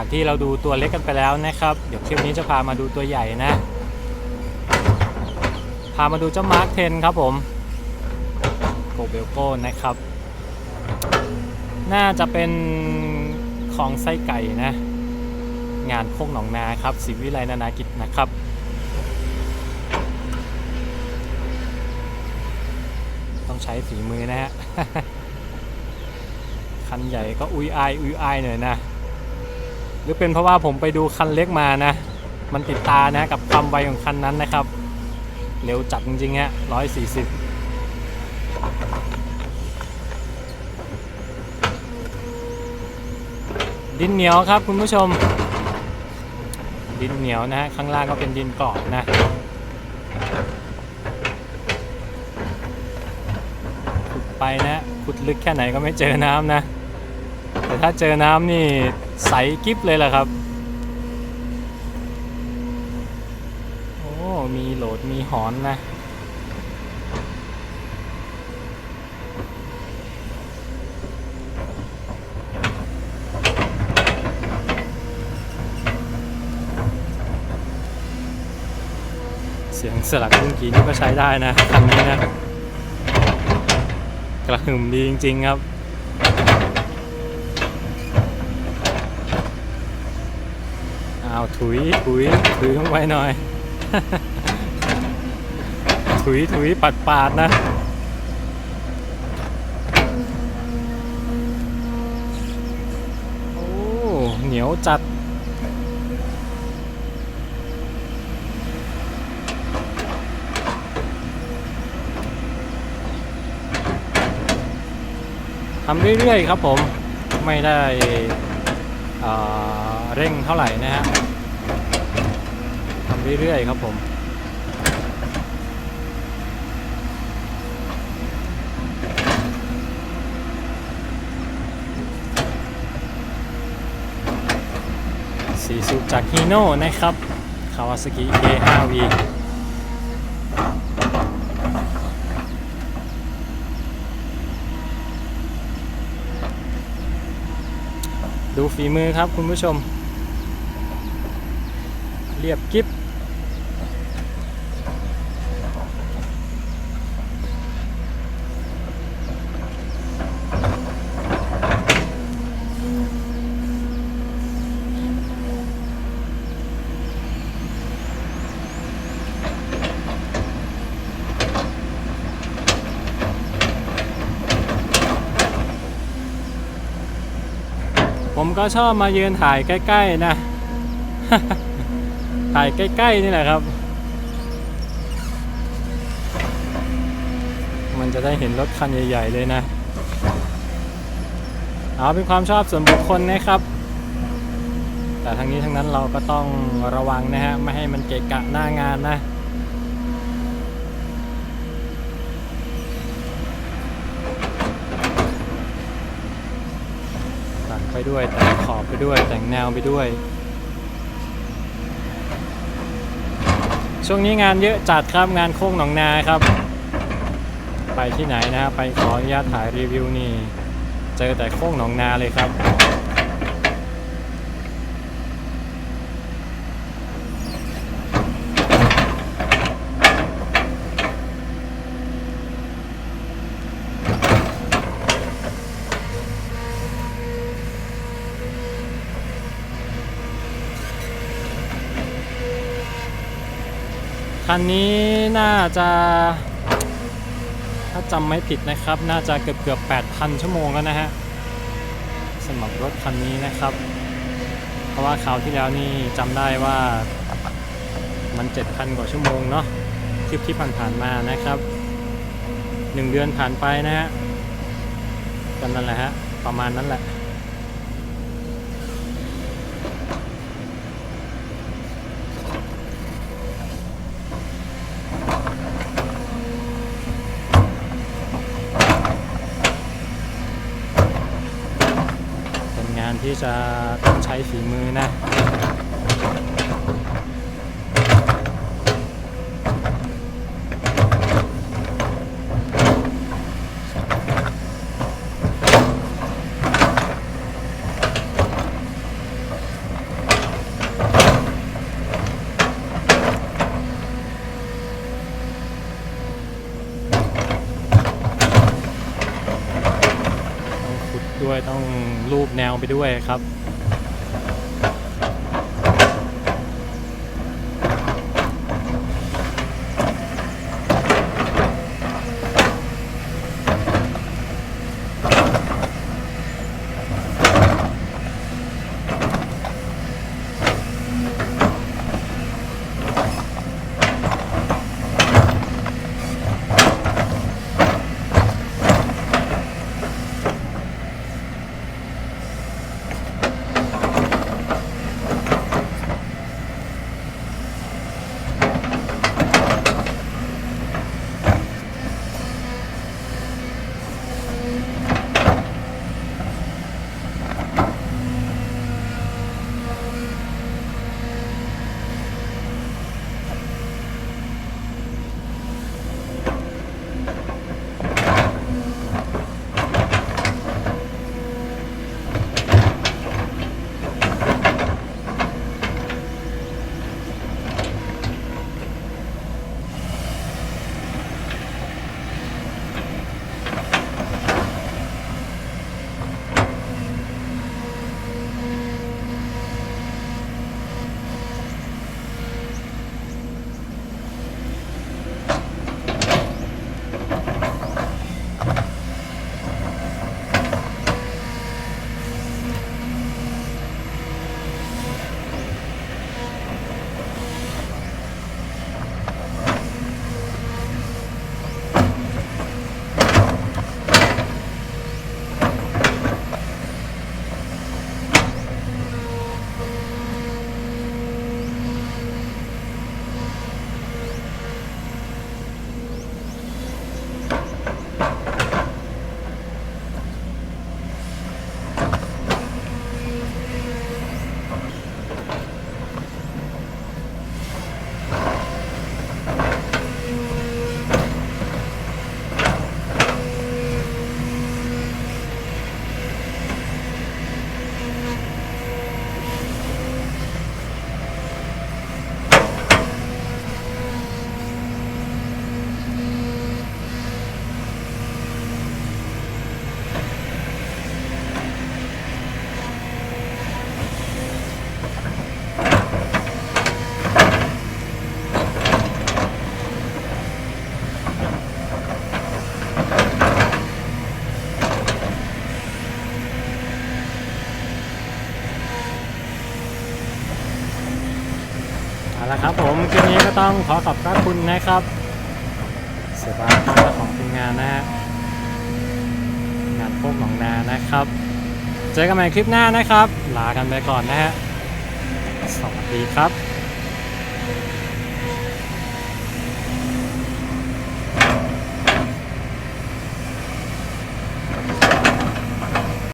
จากที่เราดูตัวเล็กกันไปแล้วนะครับ เดี๋ยวคลิปนี้จะพามาดูตัวใหญ่นะ พามาดูเจ้ามาร์คเทนครับผมโกเบลโก้นะครับ น่าจะเป็นของไส้ไก่นะ งานโคกหนองนาครับศิวิไลนานากิจนะครับต้องใช้ฝีมือนะฮะ คันใหญ่ก็อุยอายอุยอายหน่อยนะ รือเป็นเพราะว่าผมไปดูคันเล็กมานะ มันติดตานะกับความไวของคันนั้นนะครับ เร็วจัดจริงๆฮะร้อยสี่สิบดินเหนียวครับคุณผู้ชม ดินเหนียวนะฮะข้างล่างก็เป็นดินกรอบนะขุดไปนะขุดลึกแค่ไหนก็ไม่เจอน้ำนะ แต่ถ้าเจอน้ำนี่ ใสกิ๊บเลยแหละครับ โอ้ มีโหลดมีหอนนะ เสียงสลักรุ่นกี้นี่ก็ใช้ได้นะคันนี้นะ กระหึ่มดีจริง ๆ ครับ อ้าถุยถุยถุยลงไปหน่อย ถุยถุยปัดปาดนะ โอ้ เหนียวจัดทำเรื่อยๆครับผม ไม่ได้อ่อ เร่งเท่าไหร่นะฮะทำเรื่อยๆครับผมสีสูบจากฮีโน่นะครับคาวาซากิ K5V ดูฝีมือครับคุณผู้ชม เรียบกิฟผมก็ชอบมายืนถ่ายใกล้ ๆ นะ ถ่ายใกล้ๆนี่แหละครับ มันจะได้เห็นรถคันใหญ่ ๆ เลยนะเอาเป็นความชอบส่วนบุคคลนะครับ แต่ทั้งนี้ทั้งนั้นเราก็ต้องระวังนะฮะ ไม่ให้มันเกะกะหน้างานนะแต่งไปด้วยแต่งขอบไปด้วยแต่งแนวไปด้วย ช่วงนี้งานเยอะจัดครับงานโค้งหนองนาครับ ไปที่ไหนนะฮะไปขออนุญาตถ่ายรีวิวนี่ เจอแต่โค้งหนองนาเลยครับ คันนี้น่าจะถ้าจำไม่ผิดนะครับ น่าจะเกือบเกือบ8,000 ชั่วโมงแล้วนะฮะสำหรับรถคันนี้นะครับ เพราะว่าคราวที่แล้วนี่จำได้ว่ามัน 7,000 กว่าชั่วโมงเนาะคลิปที่ผ่านๆมานะครับ 1 เดือนผ่านไปนะฮะกันนั่นแหละฮะ ประมาณนั้นแหละ เป็นงานที่ จะต้องใช้ฝีมือนะ เด้วยต้องรูปแนวไปด้วยครับ ละครับผมคลิปนี้ก็ต้องขอขอบพระคุณนะครับเสียบานเจ้าของทีมงานนะฮะงานพวกหนองนานะครับ เจอกันใหม่คลิปหน้านะครับ ลากันไปก่อนนะฮะสวัสดีครับ